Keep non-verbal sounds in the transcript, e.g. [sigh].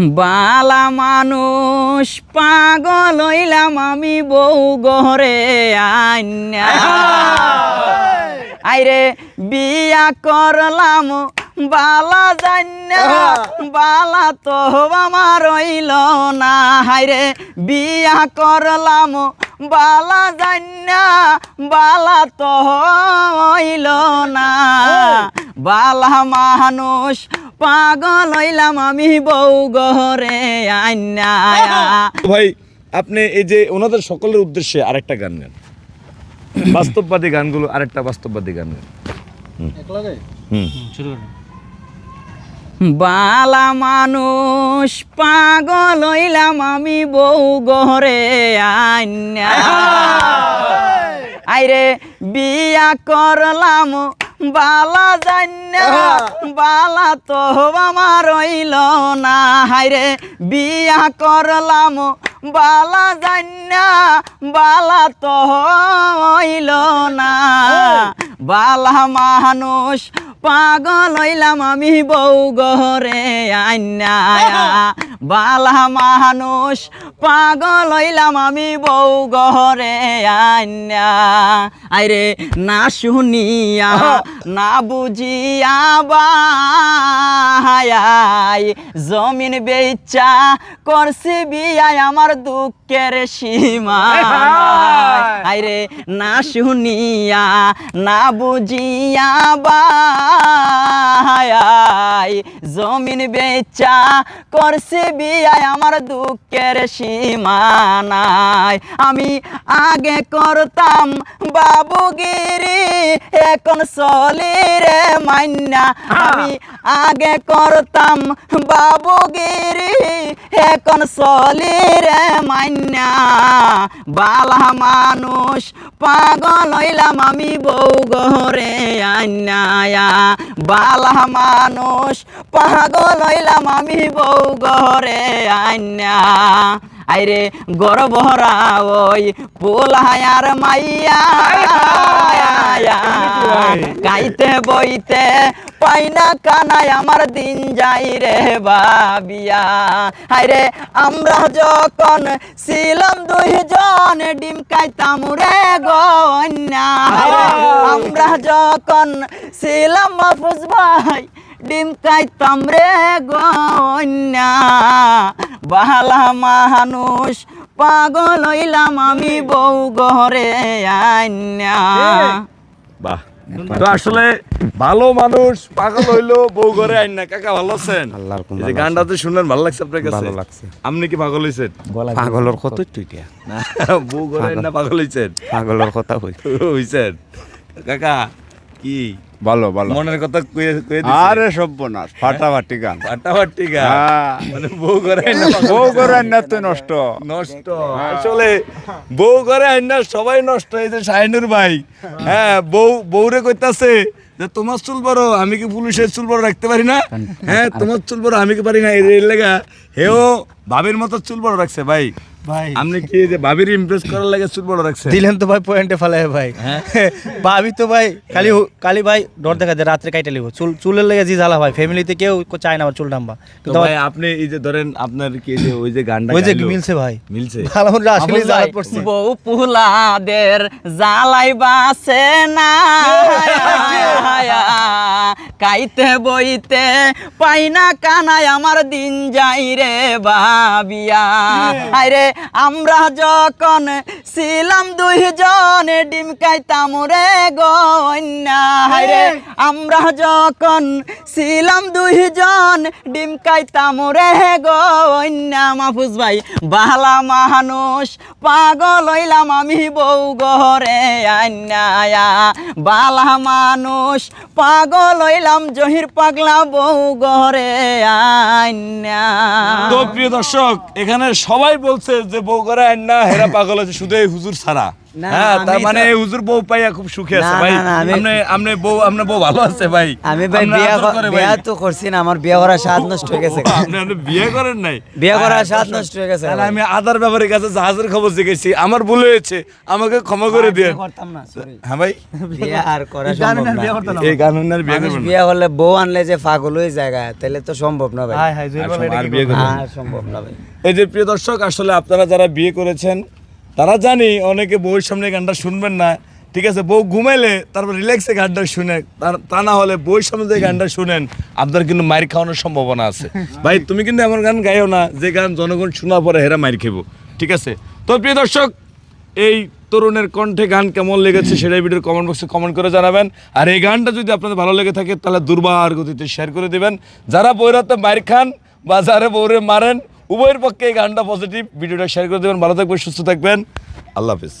বালা মানুষ পাগল হইলাম আমি বউ গহরে আইনা। আইরে বিয়া করলাম বালা জান্না বালা তো আমার রইল না। হাইরে বিয়া করলাম বালা জান্না বালা তো হইল না। বালা মানুষ পাগল হইলাম আমি বউ গহরে আইনা [laughs] ভাই আপনি এই যে ওনাদের সকলের উদ্দেশ্যে আরেকটা গান গান। বাস্তববাদী গানগুলো আরেকটা বাস্তববাদী গান গান। বালা মানুষ পাগল হইলাম আমি বউ গহরে আইনা [laughs] আইরে বিয়া করলাম বালা জান্না বালা তো আমার হইল না। হাইরে বিয়া করলাম বালা জান্না বালা তো হইল না। বালা মানুষ পাগল হইলাম আমি বউ গহরে আইনা বালা মানুষ পাগল হইলাম আমি বউ গহরে আইনা আইরে না শুনিয়া না বুঝিয়া বাই জমিন বেচা করছি বিয়াই আমার দুঃখের সীমা। আইরে না শুনিয়া, না বুঝিয়া বাই জমিন বেচা করছে বিয়াই আমার দুঃখের সীমা নাই আমি আগে করতাম বাবুগিরি এখন চলি রে মান্না আমি আগে করতাম বাবুগিরি এখন চলি রে মান্না বালা মানুষ পাগল হইলাম আমি বউ গহরে আন্যায়া বালা মানুষ পাগল হইলাম আমি বউ গহরে আন্যা আইরে গর্বহরা ওই পোলায়ার মাইয়া। গাইতে বইতে পাই না কানাই আমার দিন যাই রে বাবিয়া আইরে আমরা যখন ছিলাম দুইজন ডিম খাইতাম রে গন্যা আমরা যখন ছিলাম মাহফুজ ভাই ডিম খাইতাম রে গন্যা বালা মানুষ পাগল হইলাম আমি বউ ঘরে আইনা বাহ তো আসলে ভালো মানুষ পাগল হইল বউ ঘরে আইন না কাকা ভালো আছেন? আল্লাহর কোন এই যে গানটা তো শুনলেন ভালো লাগছে আপনার কাছে? ভালো লাগছে। আপনি কি পাগল হইছেন? পাগলের কত তুইটা না বউ ঘরে আইন না পাগল হইছেন? পাগলের কথা হই হইছেন। কাকা কি? ভালো ভালো। মনের কথা কয়ে কয়ে দিছে। আরে সর্বনাশ ফাটাফাটি গান। ফাটাফাটি গা হ্যাঁ। মানে বউ না বউ করে না তুই নষ্ট। নষ্ট। আসলে বউ ঘরে আইন না সবাই নষ্ট। হয়েছে শাহিনুর ভাই হ্যাঁ বউ বউরে কইতাছে যে তোমার চুল বড় আমি কি পুলিশের চুল বড় রাখতে পারি না? হ্যাঁ তোমার চুল বড় আমি কি পারি না? এই লেগা হেও ভাবির মতো চুল বড় রাখছে ভাই। ভাই আপনি কি যে ভাবির ইমপ্রেস করার লাগে চুল বড় রাখছে দিলেন তো ভাই পয়েন্টে ফেলায় ভাই ভাবি তো ভাই খালি কালি ভাই ডর দেখা যায় রাত্রে কাইটা লিব চুল চুলের লেগে জি জ্বালা ভাই ফ্যামিলিতে কেউ চায় না আমার চুল ডাম্বা কিন্তু ভাই আপনি এই যে ধরেন আপনার কি যে ওই যে গানটা ওই যে মিলছে ভাই মিলছে ভালো মতো আসলে জ্বালা পড়ছে বউ পুলাদের জ্বালাই বাসে না কাইতে বইতে পাই না কানায় আমার দিন যাই রে বাবিয়া। আরে আমরা যখন ছিলাম দুইজন ডিম খাইতাম রে গন্যা রে। আমরা যখন ছিলাম দুইজন ডিম খাইতাম রে গন্যা মাহফুজ ভাই বালা মানুষ পাগল হইলাম আমি বউ ঘরে আন্যায়া বালা মানুষ পাগল হইলাম জহির পাগলা বউ ঘরে আন্যা তো প্রিয় দর্শক এখানে সবাই বলছে যে বউ করে আইন না হেরা পাগল আছে শুধু হুজুর ছাড়া। হ্যাঁ তার মানে হুজুর বউ পাইয়া খুব সুখে আছে ভাই। আপনি আপনি বউ আপনার বউ ভালো আছে ভাই। আমি ভাই বিয়া তো করছি না আমার বিয়া করার স্বাদ নষ্ট হয়ে গেছে। আপনি আপনি বিয়ে করেন নাই। বিয়ে করার হ্যাঁ, স্বাদ নষ্ট হয়ে গেছে তাহলে আমি আদার ব্যাপারের কাছে জাহাজের খবর আমার ভুল হয়েছে আমাকে ক্ষমা করে দিয়ে বিয়ে করতাম না sorry। হ্যাঁ ভাই। বিয়ে আর করা সম্ভব না। এই বিয়ে করবেন বিয়ে করলে বউ আনলে যে পাগল হয়ে জায়গা তাহলে তো সম্ভব না ভাই। আর বিয়ে করবেন আর সম্ভব না ভাই। এই যে প্রিয় দর্শক আসলে আপনারা যারা বিয়ে করেছেন তারা জানি, অনেকে বউয়ের সামনে গানটা শুনবেন না। ঠিক আছে, বউ ঘুমাইলে তারপর রিল্যাক্সে গানটা শুনে, তা না হলে বউয়ের সামনে যে গানটা শুনেন, আপনার কিন্তু মায়ের খাওয়ানোর সম্ভাবনা আছে। ভাই, তুমি কিন্তু এমন গান গাইও না, যে গান জনগণ শোনার পরে হেরা মায়ের খেবো। ঠিক আছে? তো প্রিয় দর্শক, এই তরুণের কণ্ঠে গান কেমন লেগেছে সেটাই ভিডিওর কমেন্ট বক্সে কমেন্ট করে জানাবেন। আর এই গানটা যদি আপনাদের ভালো লেগে থাকে, তাহলে দুর্বার গতিতে শেয়ার করে দেবেন। যারা বইরাতে মায়ের খান বা যারা বউরে মারেন উভয়ের পক্ষে এই গানটা পজিটিভ ভিডিওটা শেয়ার করে দেবেন, ভালো থাকবেন, সুস্থ থাকবেন। আল্লাহ হাফিজ।